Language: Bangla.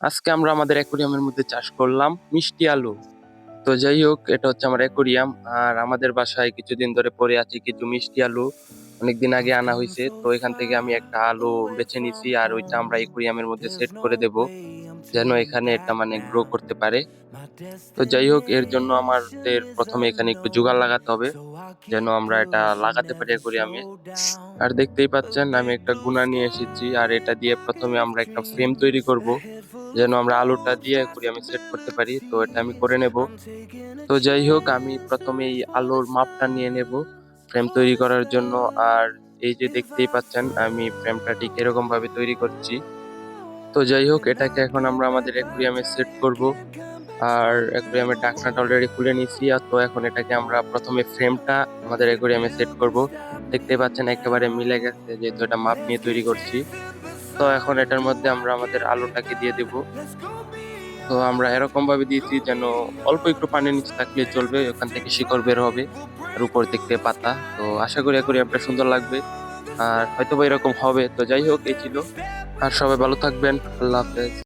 আজকে আমরা আমাদের অ্যাকোরিয়ামের মধ্যে চাষ করলাম মিষ্টি আলু। তো যাই হোক, এটা হচ্ছে আমার অ্যাকোরিয়াম। আর আমাদের বাসায় কিছুদিন ধরে পড়ে আছে কিছু মিষ্টি আলু। অনেকদিন আগে আনা হয়েছে। তো এখান থেকে আমি একটা আলু বেছে নিছি আর ওইটা আমরা অ্যাকোরিয়ামের মধ্যে সেট করে দেব, যেন এখানে এটা মানে গ্রো করতে পারে। তো যাই হোক, এর জন্য আমাদের প্রথমে এখানে একটু জোগাড় লাগাতে হবে। যেন আমরা এটা লাগাতে পারি অ্যাকোরিয়ামে আর দেখতেই পাচ্ছেন আমি একটা গুনা নিয়ে এসেছি আর এটা দিয়ে প্রথমে আমরা একটা ফ্রেম তৈরি করব যেন আমরা আলুটা দিয়ে অ্যাকোরিয়ামে সেট করতে পারি তো এটা আমি করে নেব। তো যাই হোক আমি প্রথমে এই আলোর মাপটা নিয়ে নেব ফ্রেম তৈরি করার জন্য। আর এই যে দেখতেই পাচ্ছেন আমি ফ্রেমটা ঠিক এরকম ভাবে তৈরি করছি। তো যাই হোক এটাকে এখন আমরা আমাদের অ্যাকোরিয়ামে সেট করব। আর অ্যাকোরিয়ামের ঢাকনাটা অলরেডি খুলে নিয়েছি, আর তো এখন এটাকে আমরা প্রথমে ফ্রেমটা আমাদের অ্যাকোরিয়ামে সেট করব। দেখতে পাচ্ছেন একেবারে মিলে গেছে, যেহেতু এটা মাপ নিয়ে তৈরি করছি। তো এখন এটার মধ্যে আমরা আমাদের আলুটাকে দিয়ে দেব। তো আমরা এরকম ভাবে দিয়েছি যেন অল্প একটু পানির নিচে থাকলে চলবে, ওখান থেকে শিকড় বের হবে, আর উপর দেখতে পাতা। তো আশা করি অ্যাকোরিয়ামটা সুন্দর লাগবে, আর হয়তো বা এরকম হবে। তো যাই হোক, এই ছিল। আর সবাই ভালো থাকবেন, আল্লাহ হাফেজ।